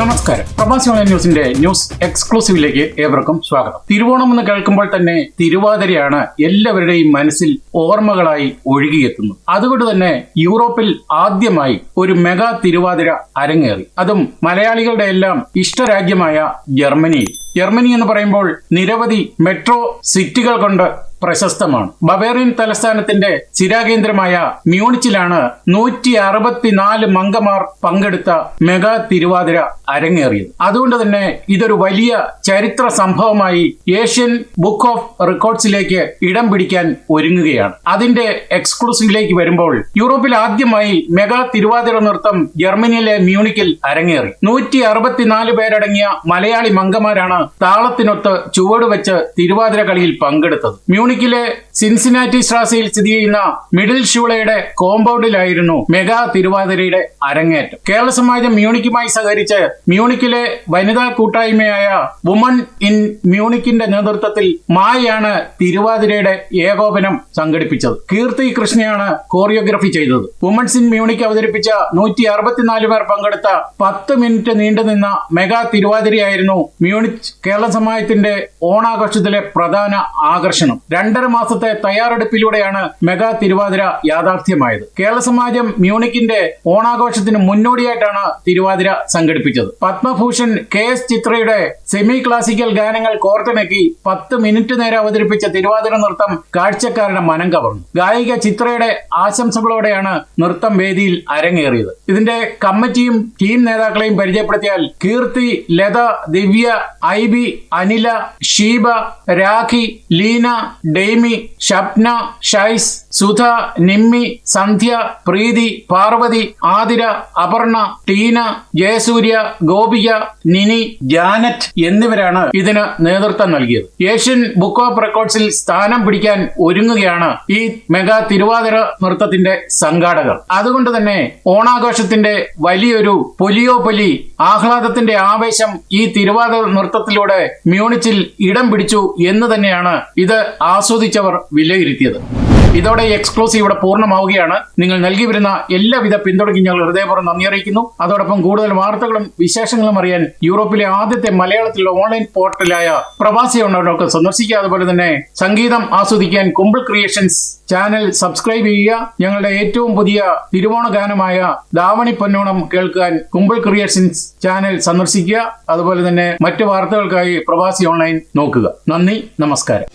നമസ്കാരം. പ്രവാസി ഓൺലൈൻ ന്യൂസിന്റെ ന്യൂസ് എക്സ്ക്ലൂസീവിലേക്ക് ഏവർക്കും സ്വാഗതം. തിരുവോണം എന്ന് കേൾക്കുമ്പോൾ തന്നെ തിരുവാതിരയാണ് എല്ലാവരുടെയും മനസ്സിൽ ഓർമ്മകളായി ഒഴുകിയെത്തുന്നത്. അതുകൊണ്ട് തന്നെ യൂറോപ്പിൽ ആദ്യമായി ഒരു മെഗാ തിരുവാതിര അരങ്ങേറി. അതും മലയാളികളുടെ എല്ലാം ഇഷ്ടരാജ്യമായ ജർമ്മനിയിൽ. ജർമ്മനി എന്ന് പറയുമ്പോൾ നിരവധി മെട്രോ സിറ്റികൾ കൊണ്ട് പ്രശസ്തമാണ്. ബവേറിയൻ തലസ്ഥാനത്തിന്റെ ചിരാകേന്ദ്രമായ മ്യൂണിച്ചിലാണ് നൂറ്റി അറുപത്തിനാല് മംഗമാർ പങ്കെടുത്ത മെഗാ തിരുവാതിര അരങ്ങേറിയത്. അതുകൊണ്ട് തന്നെ ഇതൊരു വലിയ ചരിത്ര സംഭവമായി ഏഷ്യൻ ബുക്ക് ഓഫ് റെക്കോർഡ്സിലേക്ക് ഇടം പിടിക്കാൻ ഒരുങ്ങുകയാണ്. അതിന്റെ എക്സ്ക്ലൂസീവിലേക്ക് വരുമ്പോൾ യൂറോപ്പിൽ ആദ്യമായി മെഗാ തിരുവാതിര നൃത്തം ജർമ്മനിയിലെ മ്യൂണിക്കിൽ അരങ്ങേറി. നൂറ്റി അറുപത്തിനാല് പേരടങ്ങിയ മലയാളി മംഗമാരാണ് താളത്തിനൊത്ത് ചുവട് വെച്ച് തിരുവാതിര കളിയിൽ പങ്കെടുത്തത്. മ്യൂണിക്കിലെ സിൻസിനാറ്റി സ്ട്രാസയിൽ സ്ഥിതി ചെയ്യുന്ന മിഡിൽ ഷൂളയുടെ കോമ്പൗണ്ടിലായിരുന്നു മെഗാ തിരുവാതിരയുടെ അരങ്ങേറ്റം. കേരള സമാജം മ്യൂണിക്കുമായി സഹകരിച്ച് മ്യൂണിക്കിലെ വനിതാ കൂട്ടായ്മയായ വുമൺ ഇൻ മ്യൂണിക്കിന്റെ നേതൃത്വത്തിൽ മായാണ് തിരുവാതിരയുടെ ഏകോപനം സംഘടിപ്പിച്ചത്. കീർത്തി കൃഷ്ണയാണ് കോറിയോഗ്രഫി ചെയ്തത്. വുമൺസ് ഇൻ മ്യൂണിക്ക് അവതരിപ്പിച്ച നൂറ്റി അറുപത്തിനാല് പേർ പങ്കെടുത്ത പത്ത് മിനിറ്റ് നീണ്ടുനിന്ന മെഗാ തിരുവാതിരയായിരുന്നു മ്യൂണിക് കേരള സമാജത്തിന്റെ ഓണാഘോഷത്തിലെ പ്രധാന ആകർഷണം. രണ്ടര മാസത്തെ തയ്യാറെടുപ്പിലൂടെയാണ് മെഗാ തിരുവാതിര യാഥാർത്ഥ്യമായത്. കേരള സമാജം മ്യൂണിക്കിന്റെ ഓണാഘോഷത്തിന് മുന്നോടിയായിട്ടാണ് തിരുവാതിര സംഘടിപ്പിച്ചത്. പത്മഭൂഷൺ കെ എസ് ചിത്രയുടെ സെമി ക്ലാസിക്കൽ ഗാനങ്ങൾ കോർത്തിണക്കി പത്ത് മിനിറ്റ് നേരം അവതരിപ്പിച്ച തിരുവാതിര നൃത്തം കാഴ്ചക്കാരുടെ മനം കവർന്നു. ഗായിക ചിത്രയുടെ ആശംസകളോടെയാണ് നൃത്തം വേദിയിൽ അരങ്ങേറിയത്. ഇതിന്റെ കമ്മിറ്റിയും ടീം നേതാക്കളെയും പരിചയപ്പെടുത്തിയാൽ Keerthi Latha Divya I B Anila Sheeba Rakhi Leena Daimy Shapna Shyce Sudha Nimmi Sandhya Preethi Parvathy Athira Aparna Tina Jayasurya Gopika Nini Janet എന്നിവരാണ് ഇതിന് നേതൃത്വം നൽകിയത്. ഏഷ്യൻ ബുക്ക് ഓഫ് റെക്കോർഡ്സിൽ സ്ഥാനം പിടിക്കാൻ ഒരുങ്ങുകയാണ് ഈ മെഗാ തിരുവാതിര നൃത്തത്തിന്റെ സംഘാടകർ. അതുകൊണ്ട് തന്നെ ഓണാഘോഷത്തിന്റെ വലിയൊരു പൊലിയോ പൊലി ആഹ്ലാദത്തിന്റെ ആവേശം ഈ തിരുവാതിര നൃത്തത്തിലൂടെ മ്യൂണിച്ചിൽ ഇടം പിടിച്ചു എന്ന് തന്നെയാണ് ഇത് ആസ്വദിച്ചവർ വിലയിരുത്തിയത്. ഇതോടെ എക്സ്ക്ലൂസീവ് ഇവിടെ പൂർണമാവുകയാണ്. നിങ്ങൾ നൽകി വരുന്ന എല്ലാവിധ പിന്തുണയ്ക്കും ഞങ്ങൾ ഹൃദയപൂർവം നന്ദി അറിയിക്കുന്നു. അതോടൊപ്പം കൂടുതൽ വാർത്തകളും വിശേഷങ്ങളും അറിയാൻ യൂറോപ്പിലെ ആദ്യത്തെ മലയാളത്തിലുള്ള ഓൺലൈൻ പോർട്ടലായ പ്രവാസി ഉണ്ടവരൊക്കെ സന്ദർശിക്കുക. അതുപോലെ തന്നെ സംഗീതം ആസ്വദിക്കാൻ കുമ്പിൾ ക്രിയേഷൻസ് ചാനൽ സബ്സ്ക്രൈബ് ചെയ്യുക. ഞങ്ങളുടെ ഏറ്റവും പുതിയ തിരുവോണ ഗാനമായ ദാവണി പൊന്നോണം കേൾക്കാൻ കുമ്പിൾ ക്രിയേഷൻസ് ചാനൽ സന്ദർശിക്കുക. അതുപോലെ തന്നെ മറ്റു വാർത്തകൾക്കായി പ്രവാസി ഓൺലൈൻ നോക്കുക. നന്ദി നമസ്കാരം.